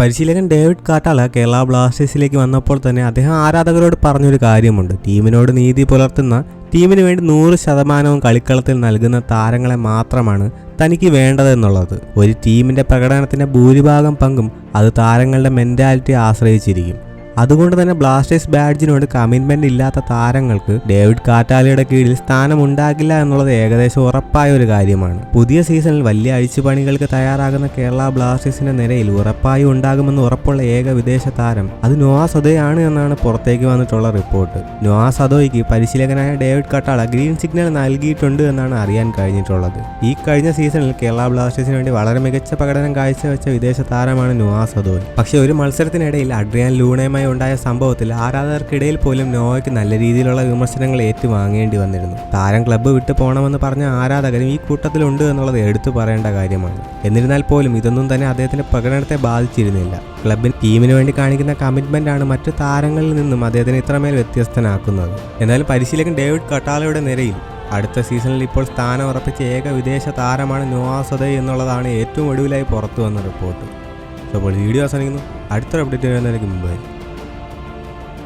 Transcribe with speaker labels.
Speaker 1: പരിശീലകൻ ഡേവിഡ് കാട്ടാള കേരള ബ്ലാസ്റ്റേഴ്സിലേക്ക് വന്നപ്പോൾ തന്നെ അദ്ദേഹം ആരാധകരോട് പറഞ്ഞൊരു കാര്യമുണ്ട്. ടീമിനോട് നീതി പുലർത്തുന്ന ടീമിന് വേണ്ടി നൂറ് ശതമാനവും കളിക്കളത്തിൽ നൽകുന്ന താരങ്ങളെ മാത്രമാണ് തനിക്ക് വേണ്ടതെന്നുള്ളത് ഒരു ടീമിന്റെ പ്രകടനത്തിന്റെ ഭൂരിഭാഗം പങ്കും അത് താരങ്ങളുടെ മെന്റാലിറ്റി ആശ്രയിച്ചിരിക്കും. അതുകൊണ്ട് തന്നെ ബ്ലാസ്റ്റേഴ്സ് ബാഡ്ജിനോട് കമ്മിറ്റ്മെന്റ് ഇല്ലാത്ത താരങ്ങൾക്ക് ഡേവിഡ് കാറ്റാലിയുടെ കീഴിൽ സ്ഥാനം ഉണ്ടാകില്ല എന്നുള്ളത് ഏകദേശം ഉറപ്പായ ഒരു കാര്യമാണ്. പുതിയ സീസണിൽ വലിയ അഴിച്ചുപണികൾക്ക് തയ്യാറാകുന്ന കേരള ബ്ലാസ്റ്റേഴ്സിന്റെ നിരയിൽ ഉറപ്പായി ഉണ്ടാകുമെന്ന് ഉറപ്പുള്ള ഏക വിദേശ താരം അത് നോവാ സദോയാണ് എന്നാണ് പുറത്തേക്ക് വന്നിട്ടുള്ള റിപ്പോർട്ട് നോവാ സദോയ്ക്ക് പരിശീലകനായ ഡേവിഡ് കട്ടാള ഗ്രീൻ സിഗ്നൽ നൽകിയിട്ടുണ്ട് എന്നാണ് അറിയാൻ കഴിഞ്ഞിട്ടുള്ളത്. ഈ കഴിഞ്ഞ സീസണിൽ കേരള ബ്ലാസ്റ്റേഴ്സിന് വേണ്ടി വളരെ മികച്ച പ്രകടനം കാഴ്ചവെച്ച വിദേശ താരമാണ് നോവാ സദോയ്. പക്ഷേ ഒരു മത്സരത്തിനിടയിൽ അഡ്രിയാൻ ലൂണയുമായി ഉണ്ടായ സംഭവത്തിൽ ആരാധകർക്കിടയിൽ പോലും നോവയ്ക്ക് നല്ല രീതിയിലുള്ള വിമർശനങ്ങൾ ഏറ്റുവാങ്ങേണ്ടി വന്നിരുന്നു. താരം ക്ലബ്ബ് വിട്ടു പോകണമെന്ന് പറഞ്ഞ ആരാധകരും ഈ കൂട്ടത്തിലുണ്ട് എന്നുള്ളത് എടുത്തു പറയേണ്ട കാര്യമാണ്. എന്നിരുന്നാൽ പോലും ഇതൊന്നും തന്നെ അദ്ദേഹത്തിന്റെ പ്രകടനത്തെ ബാധിച്ചിരുന്നില്ല. ക്ലബിന് ടീമിന് വേണ്ടി കാണിക്കുന്ന കമ്മിറ്റ്മെന്റ് ആണ് മറ്റു താരങ്ങളിൽ നിന്നും അദ്ദേഹത്തിന് ഇത്രമേൽ വ്യത്യസ്തനാക്കുന്നത്. എന്നാൽ പരിശീലകൻ ഡേവിഡ് കട്ടാലയുടെ നിരയിൽ അടുത്ത സീസണിൽ ഇപ്പോൾ സ്ഥാനം ഉറപ്പിച്ച ഏക വിദേശ താരമാണ് നോവാസദയ് എന്നുള്ളതാണ് ഏറ്റവും ഒടുവിലായി പുറത്തു വന്ന റിപ്പോർട്ട് അപ്പോൾ വീഡിയോ അവസാനിക്കുന്നു. അടുത്തൊരു അപ്ഡേറ്റ് വരുന്നതിന് മുമ്പായി.